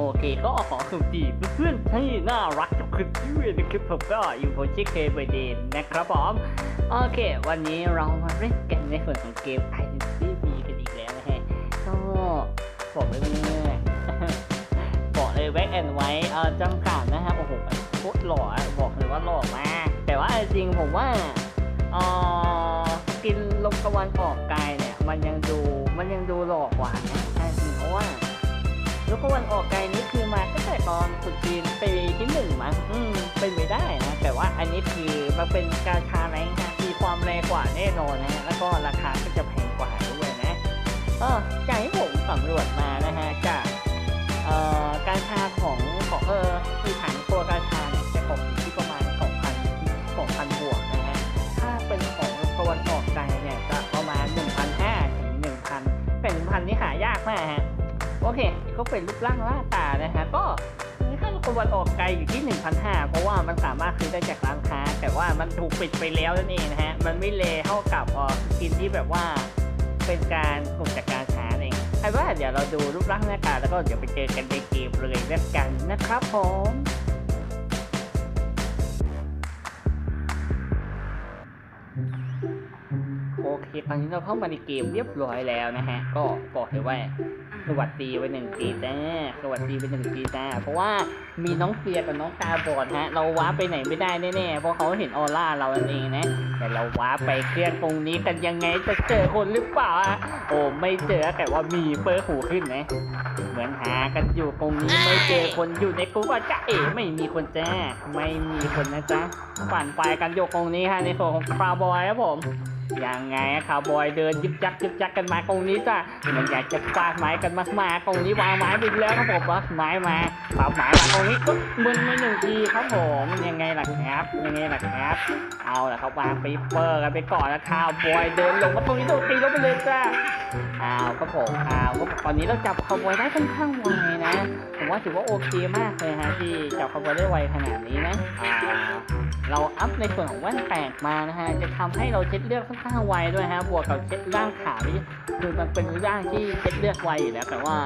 โอเคก็ขอสวัสดีเพื่อนๆที่น่ารักทุกคนด้วยนะครับผมก็อยู่ผมชื่อเคเบเดนนะครับผมโอเค วันนี้เรามาเล่นกันในส่วนของเกม i d e n t i t y กันอีกแล้วนะฮะก็บอกเลยว่าบอกเลยแว็กแอนไว้เออจำกัดนะฮะโอ้โหโคตรหล่อบอกเลยว่าหล่อมากแต่ว่าจริงๆผมว่าเออกินลมตะวันออกกายเนี่ย มันยังดูมันยังดูหล่อกว่านะ ลูกตะวันออกไกลนี่คือมาตั้งแต่ตอนสุดจีนปีที่หนึ่งมั้งอืมเป็นไปได้นะ แต่ว่าอันนี้คือมันเป็นการชาแรงฮะมีความแรงกว่าแน่นอนนะฮะแล้วก็ราคาก็จะแพงกว่าด้วยนะเออจากที่ผมสำรวจมานะฮะจากเอ่อการชาของของเออคือถังตัวการชาเนี่ยจะตกอยู่ที่ป คก็เป็นรูปร่างหน้าตานะฮะก็ค่าตะวันออกไกลอยู่ที่ 1,500 เพราะว่ามันสามารถซื้อได้จากร้านค้า แต่ว่ามันถูกปิดไปแล้วนั่นเองนะฮะ มันไม่เลเท่ากับออสกินที่แบบว่าเป็นการกลุ่มจากการช้าเองไอ้ว่าเดี๋ยวเราดูรูปร่างหน้าตาแล้วก็เดี๋ยวไปเจอกันในเกมเลยแล้วกันนะครับผมโอเคตอนนี้เราเข้ามาในเกมเรียบร้อยแล้วนะฮะ ก็บอกเลยว่า สวัสดีไปหนึ่งทีจ้าสวัสดีไปหนึ่งทีจ้าเพราะว่ามีน้องเฟียกับน้องตาบอดฮะ เราว้าไปไหนไม่ได้แน่ๆเพราะเขาเห็นออร่าเราเองนะ แต่เราว้าไปเครื่องตรงนี้กันยังไงจะเจอคนหรือเปล่าอะโอ้ไม่เจอแต่ว่ามีเปิร์หูขึ้นนะเหมือนหากันอยู่ตรงนี้ไม่เจอคนอยู่ในกรุ๊ปอะจ้าเอ๋ไม่มีคนแจ้ไม่มีคนนะจ๊ะปั่นไปกันอยู่ตรงนี้ฮะในส่วนของคาร์บอยครับผม ยังไงคาวบอยเดินยึกยักยึกยักกันมาตรงนี้จ้ะมันอยากจะฟาดไม้กันมากๆตรงนี้วางไม้ไปแล้วครับผมว่าไม้มาปาไม้มาตรงนี้ก็มึนไปหนึ่งทีครับผมยังไงล่ะครับยังไงล่ะครับ เอาล่ะครับวางปีเปอร์กันไปก่อนนะคาวบอยเดินลงมาตรงนี้โดนตีลงไปเลยจ้ะเอาครับผมเอาก็ตอนนี้เราจับคาวบอยได้ค่อนข้างไวนะ ว่าถือว่าโอเคมากเลยฮะที่จับคาวบได้ไวขนาดนี้นะอ่าเราอัพในส่วนของแว่นแตกมานะฮะจะทำให้เราเช็ดเลือดค่อนข้างไวด้วยฮะบวกกับเช็ดร่างขาวนี่คือมันเป็นร่างที่เช็ดเลือดไวอยู่แล้วแต่ว่า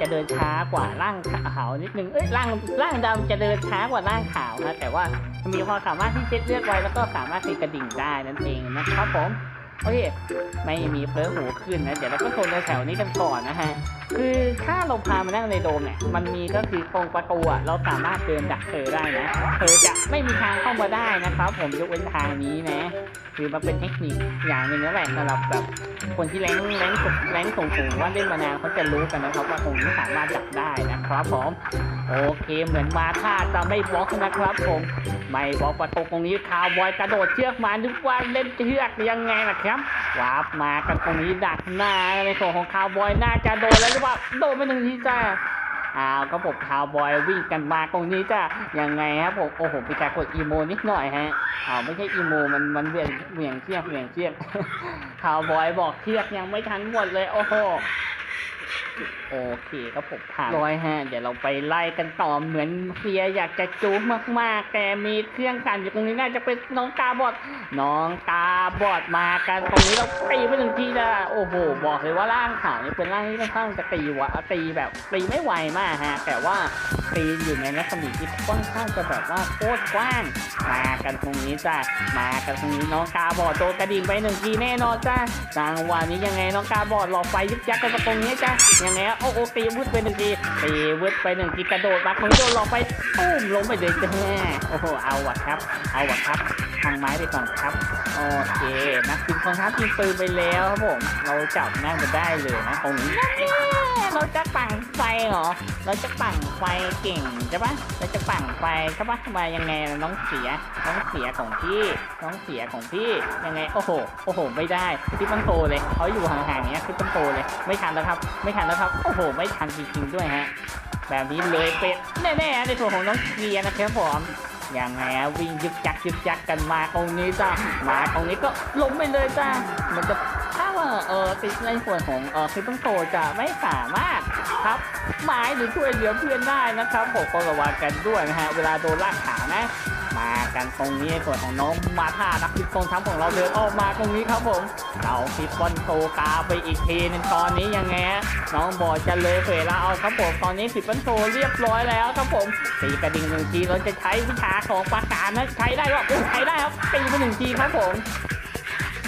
จะเดินช้ากว่าร่างขาวนิดนึงเอ้ยร่างร่างดำจะเดินช้ากว่าร่างขาวนะแต่ว่ามีความสามารถที่เช็ดเลือดไวแล้วก็สามารถตีกระดิ่งได้นั่นเองนะครับผมโอเคไม่มีเฟลอหูขึ้นนะเดี๋ยวเราก็โซนแถวนี้กันก่อนนะฮะ คือถ้าเราพามานั่งในโดมเนี่ย มันมีก็คือตรงประตูอะเราสามารถเดินดักเธอได้นะ เธอจะไม่มีทางเข้ามาได้นะครับ ผมยกเว้นทางนี้นะ คือมันเป็นเทคนิคอย่างหนึ่งนั่นแหละสำหรับแบบคนที่แรงแรงสุดแรงสูงสูงว่าเล่นมานานเขาจะรู้กันนะครับ ว่าตรงนี้สามารถจับได้นะครับผมโอเคเหมือนมาท่าจะไม่บล็อกนะครับ ผมไม่บล็อกประตูตรงนี้คาวบอยกระโดดเชือกมานึกว่าเล่นเชือกยังไงล่ะครับวาร์ปมากันตรงนี้ดักหน้าในส่วนของคาวบอยน่าจะโดนแล้วว่าโดนไปหนึ่งทีจ้าอ้าวก็ผมคาวบอยวิ่งกันมาตรงนี้จ้ะยังไงครับผมโอ้โหมีการกดอีโมนิดหน่อยฮะอ้าวไม่ใช่อีโมมันมันเวี่ยงเวี่ยงเชียงเวี่ยงเชือกคาวบอยบอกเทียบยังไม่ทันหมดเลยโอ้โห โอเคครับผมผ่านร้อยฮะ เดี๋ยวเราไปไล่กันต่อเหมือนเฟียอยากจะจูบมากๆ แต่มีเครื่องกันอยู่ตรงนี้น่าจะเป็นน้องตาบอด น้องตาบอดมากันตรงนี้เราตีไปหนึ่งทีนะโอ้โห บอกเลยว่าร่างขาวนี่เป็นร่างที่ค่อนข้างจะตีวะตีแบบตีไม่ไวมากฮะ แต่ว่า ตีอยู่ในรัศมีที่ค่อนข้างจะแบบว่าโคตรกว้าง มากันตรงนี้จ้ะมากันตรงนี้น้องตาบอดโดนกระดิ่งไปหนึ่งทีแน่นอนจ้ะจังหวะนี้ยังไงน้องตาบอดหลอกไฟยึกยักกันตรงนี้จ้ะยังไงโอ้โหตีวืดไปหนึ่งทีตีวืดไปหนึ่งทีกระโดดมาคนโดนหลอกไปตุ้มลงไปเลยจ้ะโอ้โหเอาวะครับ เอาวะครับทางไม้ไปก่อนครับโอเคนักบินกองทัพยิงปืนไปแล้วครับผมเราจับน่าจะได้เลยนะตรงนี้เราจะปั่น ไฟเหรอ เราจะปั่นไฟเก่งใช่ปะเราจะปั่นไฟใช่ปะมายังไงน้องเสีย น้องเสียของพี่ น้องเสียของพี่ ยังไง โอ้โห โอ้โห ไม่ได้ พี่ต้นโตเลยเขาอยู่ห่างๆเนี้ยพี่ต้นโตเลย ไม่ทันแล้วครับ ไม่ทันแล้วครับ โอ้โห ไม่ทันจริงๆด้วยฮะ แบบนี้เลยเป็ดแน่ๆในส่วนของน้องเกียนะครับผมยังไงอะวิ่งยึกยักยึกยักกันมาตรงนี้จ้ามาตรงนี้ก็ล้มไปเลยจ้ามันจะถ้าว่าเออติดในส่วนของเออคลิปต้องโตจะไม่สามารถ ครับหมายหรือช่วยเหลือเพื่อนได้นะครับผมก็ระวังกันด้วยนะฮะเวลาโดนลากขานะ มากันตรงนี้ส่วนของน้องมาท่านักฟิตบอลทั้งของเราเดินออกมาตรงนี้ครับผมเราฟิตบอลโซกาไปอีกทีนึงตอนนี้ยังไงน้องบอจะเลยเผยแล้วเอาครับผมตอนนี้ฟิตบอลโซเรียบร้อยแล้วครับผมตีกระดิ่งหนึ่งทีเราจะใช้วิชาของปากกานะใช้ได้หรอใช้ได้ครับตีไปหนึ่งทีครับผม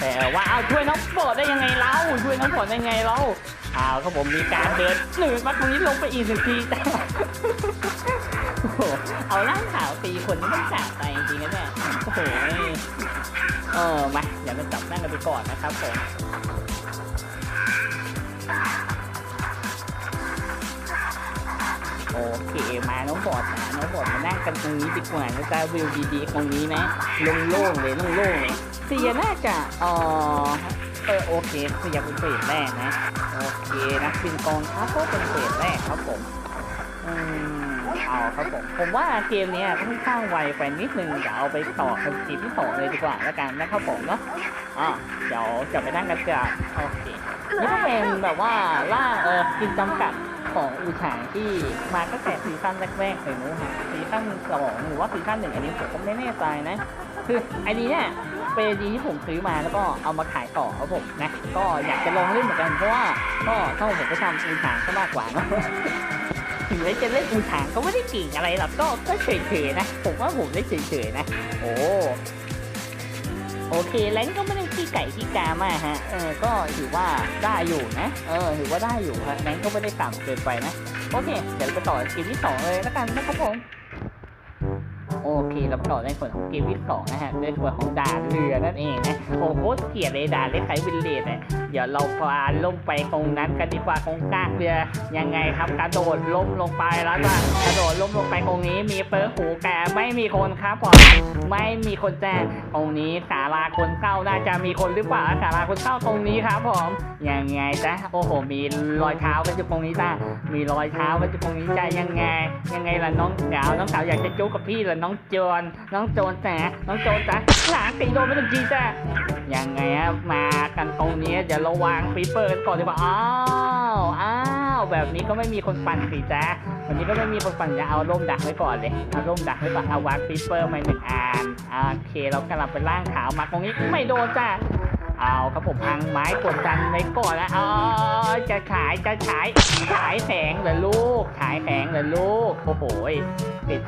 แต่ว่าเอาช่วยน้องบอดได้ยังไงเล่าช่วยน้องบอดได้ยังไงเล่า อาครับผมมีการเดินหนึ่งมาตรงนี้ลงไปอีกหนึ่งทีแต่โอ้โหเอาล่างขาวตีคนนี่มันขาดไปจริงๆนะเนี่ยโอ้โหเออมาเดี๋ยวมาจับนั่งกันไปก่อนนะครับผมโอเคมาน้องบอดนะน้องบอดมานั่งกันตรงนี้ดีกว่านะจ๊ะวิวดีๆตรงนี้นะโล่งๆเลยโล่งๆเลยเสียน่าจะเออเออโอเคเสียเป็นเฟสแรกนะ นะบินกองทัพก็เป็นเฟสแรกครับผมอืมเอาครับผม ผมว่าเกมนี้ยค่อนข้างไวไปนิดนึงเดี๋ยวเอาไปต่อกันทีที่สองเลยดีกว่าแล้วกันนะครับผมเนาะอ่าเดี๋ยวจะไปนั่งกันจ้ะโอเคนี่ก็เป็นแบบว่าล่าเออกินจำกัดของอูฉางที่มาตั้งแต่ซีซั่นแรกๆเลยนู้นฮะซีซั่นสองหรือว่าซีซั่นหนึ่งอันนี้ผมก็ไม่แน่ใจนะ คือไอดีเนี่ย ป็นไอดีที่ผมซื้อมาแล้วก็เอามาขายต่อครับผมนะ ก็อยากจะลองเล่นเหมือนกันเพราะว่าก็ถ้าผมก็ทำอูฉางก็มากกว่าเนาะถึงแม้จะเล่นอูฉางก็ไม่ได้เก่งอะไรหรอกก็ก็เฉยๆนะ ผมว่าผมได้เฉยๆนะ โอ้โอเคแลนก็ไม่ได้ขี้ไก่ขี้กามากฮะ เออ ก็ถือว่าได้อยู่นะ เออ ถือว่าได้อยู่ฮะแลนก็ไม่ได้ต่ำเกินไปนะ โอเค เดี๋ยวไปต่อเกมที่สองเลยแล้วกันนะครับผม อเคเราต่อในส่วนของเกมที่สองนะฮะในส่วนของด่านเรือนั่นเองนะโอ้โหเกียดเลยด่านเล็กไควินเลดเนี่ยเดี๋ยวเราพาลงไปตรงนั้นกันดีกว่าตรงกลางเรือยังไงครับกระโดดล้มลงไปแล้วก็กระโดดล้มลงไปตรงนี้มีเปิร์หูแกไม่มีคนครับผมไม่มีคนแจ้งตรงนี้ศาลาคนเข้าน่าจะมีคนหรือเปล่าศาลาคนเข้าตรงนี้ครับผมยังไงจ๊ะโอ้โหมีรอยเท้ากันอยู่ตรงนี้จ้ามีรอยเท้ากันอยู่ตรงนี้จ้ายังไง ยังไงล่ะน้องสาวน้องสาวอยากจะจุ๊กับพี่เหรอน้องโจรน้องโจรแต่น้องโจรจ้ะหลานตีโดนไม่ต้องจีจ้ะยังไงฮะมากันตรงนี้เดี๋ยวระวังปีเปิดก่อนดีกว่าอ้าวอ้าวแบบนี้ก็ไม่มีคนปั่นสิจ้ะวันนี้ก็ไม่มีคนปั่นจะเอาร่มดักไว้ก่อนเลยเอาร่มดักไว้ก่อนเอาวางปีเปิดมาหนึ่งอันโอเคเรากำลังไปล่างขาวมาตรงนี้ไม่โดนจ้ะ เอาครับผมพังไม้กดดันไว้ก่อนแล้วอ๋อจะขายจะขายขายแสงเหรอลูก ขายแสงเหรอลูก โอ้โหปิด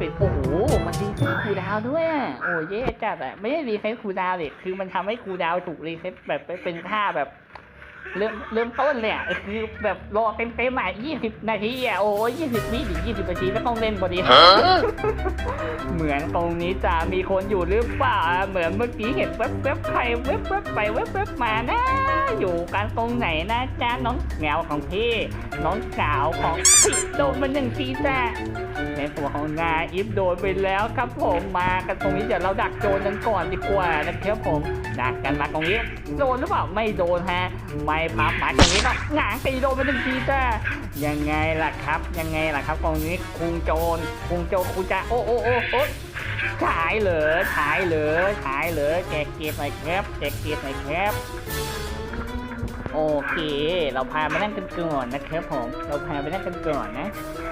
ปิดโอ้โหมันรีเซ็ตคูดาวด้วย โอ้เย่จัดอะไม่ได้รีเซ็ตคูดาวเลยคือมันทำให้คูดาวถูกรีเซ็ตแบบเป็นค่าแบบ เริ่มเริ่มต้นเลยอะคือแบบรอเต็มเต็มๆอะยี่สิบนาทีอะโอ้ยี่สิบวิหรือยี่สิบนาทีก็ต้องเล่นพอดีเหมือนตรงนี้จะมีคนอยู่หรือเปล่าเหมือนเมื่อกี้เห็นแวบๆใครแวบๆไปแวบๆมานะอยู่กันตรงไหนนะจ๊ะน้องแงวของพี่ น้องสาวของพี่โดนมาหนึ่งทีจ้ะในตัวของนายอิฟโดนไปแล้วครับผมมากันตรงนี้เดี๋ยวเราดักโจรกันก่อนดีกว่านะครับผมดักกันมาตรงนี้โดนหรือเปล่าไม่โดนฮะไม่พับมาตรงนี้ก็หงางตีโดนไปหนึ่งทีจ้ายังไงล่ะครับ ยังไงล่ะครับตรงนี้คุงโจรคุงโจรคุจะโอ้โอ้โอ้โอ้ฉายเหรอฉายเหรอฉายเหรอแจกเกียรติหน่อยครับแจกเกียรติหน่อยครับ โอเค เราพาไปนั่งกันก่อนนะครับผม เราพาไปนั่งกันก่อนนะ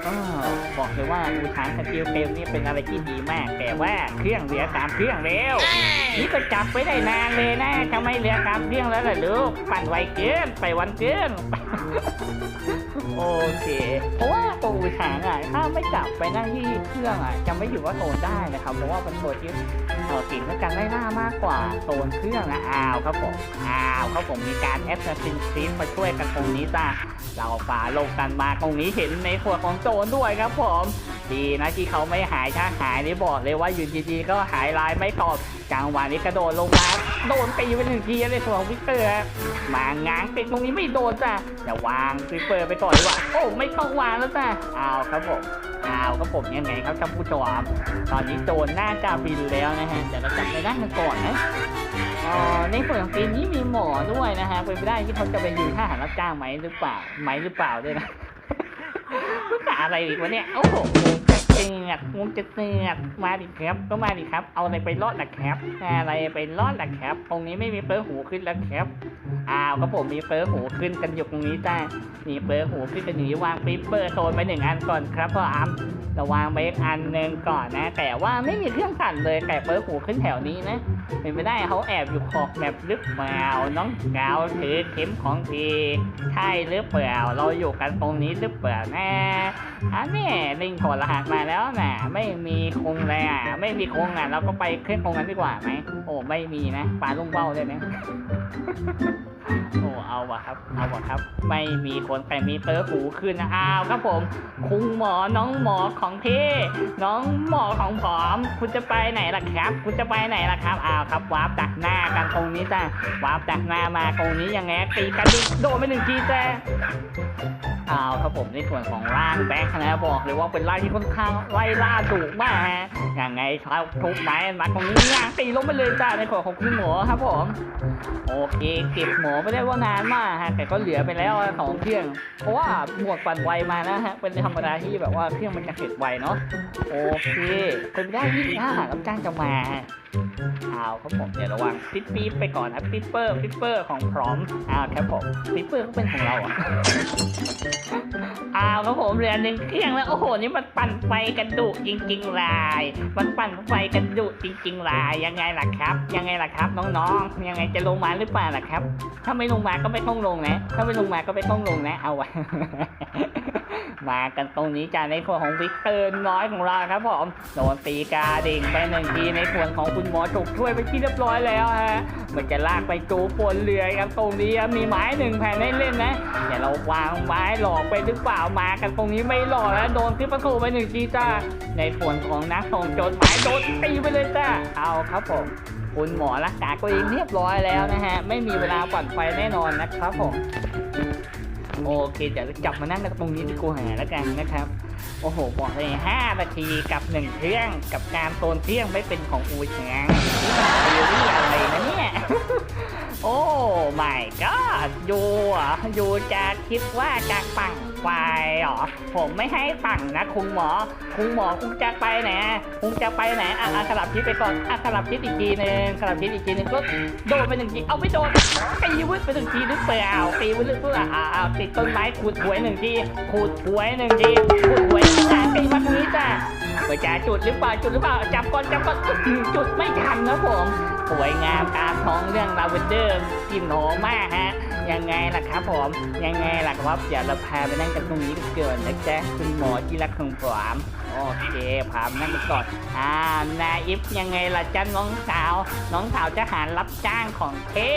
ออบอกเลยว่าอูทางสกิลเกมนี่เป็นอะไรที่ดีมาก แต่ว่าเครื่องเหลือสามเครื่องแล้ว นี่ก็จับไปได้นานเลยนะทำไมเหลือสามเครื่องแล้วล่ะลูกปั่นไวเกินไปวันเกินโอเค เพราะว่าตัวอูทางอะถ้าไม่จับไปนั่งที่เครื่องอะจะไม่อยู่ว่าโซนได้นะครับ เพราะว่าเป็นตัวที่เออเก่งในการไล่ล่ามากกว่าโซนเครื่องนะอ้าวครับผมอ้าวครับผมมีการแอสซินซีมาช่วยกันตรงนี้จ้าเราฝ่าลงกันมาตรงนี้เห็นในขวดของโจรด้วยครับผมดีนะที่เขาไม่หายถ้าหายนี่บอกเลยว่าอยู่ดีๆก็หายลายไม่ตอบจังหวะนี้กระโดดลงมาโดนตีไปหนึ่งทีในส่วนของวิกเตอร์มาง้างติดตรงนี้ไม่โดนจ้ะอย่าวางวิกเตอร์ไปก่อนดีกว่าโอ้ไม่ต้องวางแล้วจ้ะเอาครับผมเอาครับผมยังไงครับท่านผู้ชมตอนนี้โจรน่าจะบินแล้วนะฮะเดี๋ยวเราจับไปนั่งกันก่อนนะ ออในส่วนของเกมนี้มีหมอด้วยนะฮะเป็นไปได้ที่เขาจะไปยืนท่าหารรับจ้างไหมหรือเปล่าไหมหรือเปล่าด้วยนะภาษาอะไรอีกวะเนี่ยโอ้โหงงจะเตือกงงจะเตือกมาดิครับก็มาดิครับ เอาอะไรไปรอดล่ะครับอะไรไปรอดล่ะครับตรงนี้ไม่มีเปิดหูขึ้นแล้วครับ อ้าวครับผมมีเปิร์หูขึ้นกันอยู่ตรงนี้จ้ามีเปิร์หูขึ้นกันอย่างนี้วางฟิปเปอร์โซนไปหนึ่งอันก่อนครับพ่ออามระวางไปอีกอันหนึ่งก่อนนะ แต่ว่าไม่มีเครื่องสั่นเลยแต่เปิร์หูขึ้นแถวนี้นะเป็นไปได้เขาแอบอยู่ขอบแมปหรือเปล่าน้องกาวถือเข็มของทีใช่หรือเปล่าเราอยู่กันตรงนี้หรือเปล่านะอันนี้ลิงถอดรหัสมาแล้วนะไม่มีคงเลยอะไม่มีคงอะเราก็ไปเครื่องคงนั้นดีกว่าไหมโอ้ไม่มีนะปลาลุงเบ้าได้ไหม โอ้เอาวะครับ เอาวะครับ ไม่มีคนแต่มีเตอร์หูขึ้นนะอ้าวครับผม คุณหมอน้องหมอของเท่น้องหมอของผอม คุณจะไปไหนล่ะครับ คุณจะไปไหนล่ะครับอ้าวครับวาร์ปจากหน้ากันตรงนี้จ้ะวาร์ปจากหน้ามาตรงนี้ยังไงตีกันดิโดนไปหนึ่งทีจ้ะอ้าวครับผมในส่วนของร่างแบงค์นะบอกเลยว่าเป็นร่างที่ค่อนข้างไล่ล่าดุมากฮะยังไงครับทุบไม้มาตรงนี้งางตีลงไปเลยจ้ะในส่วนของคุณหมอครับผมโอเคเก็บหมอไม่ได้ว่านานมากฮะแต่ก็เหลือไปแล้วสองเครื่อง เพราะว่าหมวกปั่นไวมานะฮะเป็นธรรมดาที่แบบว่าเครื่องมันจะเสร็จไวเนาะโอเคเป็นไปได้ที่ถ้าหากรับจ้างจะมาเอาครับผมเดี๋ยวระวังปิดปี๊บไปก่อนนะปิปเปอร์ปิปเปอร์ของพร้อมอ้าวครับผมปิปเปอร์ก็เป็นของเราอะอ้าวครับผมเหลือหนึ่งเครื่องแล้วโอ้โหนี่มันปั่นไฟกันดุจริงๆลาย มันปั่นไฟกันดุจริงๆลายยังไงล่ะครับ ยังไงล่ะครับ น้องๆยังไงจะลงมาหรือเปล่าล่ะครับ ถ้าไม่ลงมาก็ไม่ต้องลงนะ ถ้าไม่ลงมาก็ไม่ต้องลงนะเอาไว้ มากันตรงนี้จ้าในส่วนของวิกเตอร์น้อยของเราครับผมโดนตีกาดิ่งไปหนึ่งทีในส่วนของคุณหมอถูกช่วยไปที่เรียบร้อยแล้วฮะมันจะลากไปจูปนเรือกันตรงนี้มีไม้หนึ่งแผ่นให้เล่นนะเดี๋ยวเราวางไม้หลอกไปหรือเปล่ามากันตรงนี้ไม่หลอกแล้วโดนที่ประตูไปหนึ่งทีจ้าในส่วนของนักส่งโจรหมายโดนตีไปเลยจ้าเอาครับผมคุณหมอรักษาตัวเองเรียบร้อยแล้วนะฮะไม่มีเวลาปั่นไฟแน่นอนนะครับผม โอเคเดี๋ยวกลับมานั่งตรงนี้ดีกว่าแล้วกันนะครับโอ้โหบอกเลยห้านาทีกับหนึ่งเครื่องกับการโซนเครื่องไม่เป็นของอูเฉียงนี่มันซีรีส์อะไรนะเนี่ย โอ้ไม่ก็ยูอะยูจะคิดว่าจะปั่นไฟเหรอผมไม่ให้ปั่นนะคุณหมอ คุณหมอคุณจะไปไหนคุณจะไปไหนอะอะสลับทิศไปก่อนอะสลับทิศอีกทีหนึ่งสลับทิศอีกทีหนึ่งก็โดนไปหนึ่งทีเอาไม่โดนตีวึดไปหนึ่งทีหรือเปล่าตีวึดหรือเปล่าอะอะติดต้นไม้ขูดหวยหนึ่งทีขูดหวยหนึ่งทีขูดหวยจ้าตีมาตรงนี้จ้าเปิดจ้าจุดหรือเปล่าจุดหรือเปล่าจับก่อนจับก่อนจุดไม่ทันนะผม สวยงามตามท้องเรื่องลาเวนเดอร์กลิ่นหอมมากฮะ ยังไงล่ะครับผม ยังไงล่ะครับเดี๋ยวเราพาไปนั่งกันตรงนี้กันเกินนะจ๊ะคุณหมอที่รักของผมโอเคพามนั่งกันก่อนอ่านาอิฟยังไงล่ะจ๊ะน้องสาว น้องสาวจะหารรับจ้างของเท่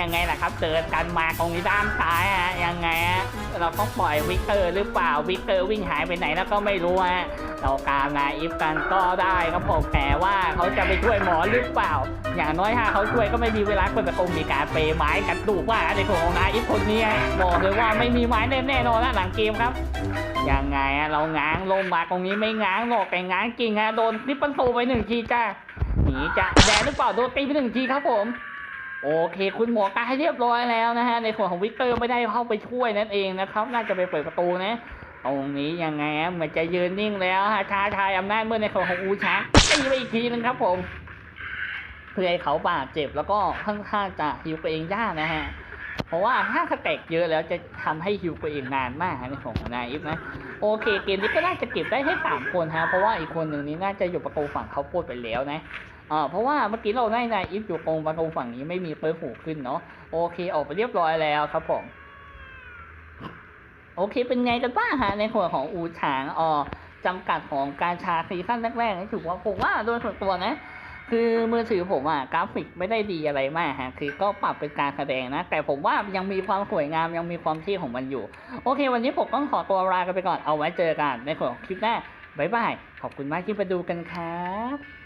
ยังไงล่ะครับเจอกันมาตรงนี้ด้านซ้ายฮะยังไงฮะ เราต้องปล่อยวิกเตอร์หรือเปล่าวิกเตอร์วิ่งหายไปไหนแล้วก็ไม่รู้ฮะเราการนาอิฟกันก็ได้ครับผมแต่ว่าเขาจะไปช่วยหมอหรือเปล่า อย่างน้อยถ้าเขาช่วยก็ไม่มีเวลาคนประตูมีการเปย์ไม้กันดูว่าในของนายอิฟคนนี้บอกเลยว่าไม่มีไม้แน่ๆนอนนะหลังเกมครับยังไงอะเราง้างลงมาตรงนี้ไม่ง้างหรอกแต่ง้างจริงฮะโดนนิปปันโซไปหนึ่งทีจ้าหนีจะแดนหรือเปล่าโดนตีไปหนึ่งทีครับผม โอเค คุณหมอกายเรียบร้อยแล้วนะฮะในส่วนของวิกเตอร์ไม่ได้เข้าไปช่วยนั่นเองนะครับน่าจะไปเปิดประตูนะตรงนี้ยังไงเหมือนจะยืนนิ่งแล้วฮะท้าทายอำนาจเมื่อในส่วนของอูช้างตีไปอีกทีนึงครับผมเพื่อให้เขาบาดเจ็บแล้วก็ค่อนข้างจะฮิวตัวเองยากนะฮะเพราะว่าถ้าสเต็กเยอะแล้วจะทำให้ฮิวตัวเองนานมากในส่วนของนายอิฟนะโอเคเกมนี้ก็น่าจะเก็บได้แค่สามคนฮะเพราะว่าอีกคนหนึ่งนี้น่าจะอยู่ประตูฝั่งเขาโพดไปแล้วนะ อ่าเพราะว่าเมื่อกี้เราได้นายอิฟอยู่ตรงประตูฝั่งนี้ไม่มีเปิร์หูขึ้นเนาะโอเคออกไปเรียบร้อยแล้วครับผมโอเคเป็นไงกันบ้างฮะในส่วนของอูฉางอ๋อจำกัดของการชาซีซั่นแรกๆนี่ถือว่าผมว่าโดยส่วนตัวนะ คือมือถือผมอะกราฟิกไม่ได้ดีอะไรมากฮะคือก็ปรับเป็นการแสดงนะ แต่ผมว่ายังมีความสวยงามยังมีความเที่ของมันอยู่ โอเค วันนี้ผมต้องขอตัวลากันไปก่อนเอาไว้เจอกันในส่วนของคลิปหน้าบ๊ายบายขอบคุณมากที่มาดูกันครับ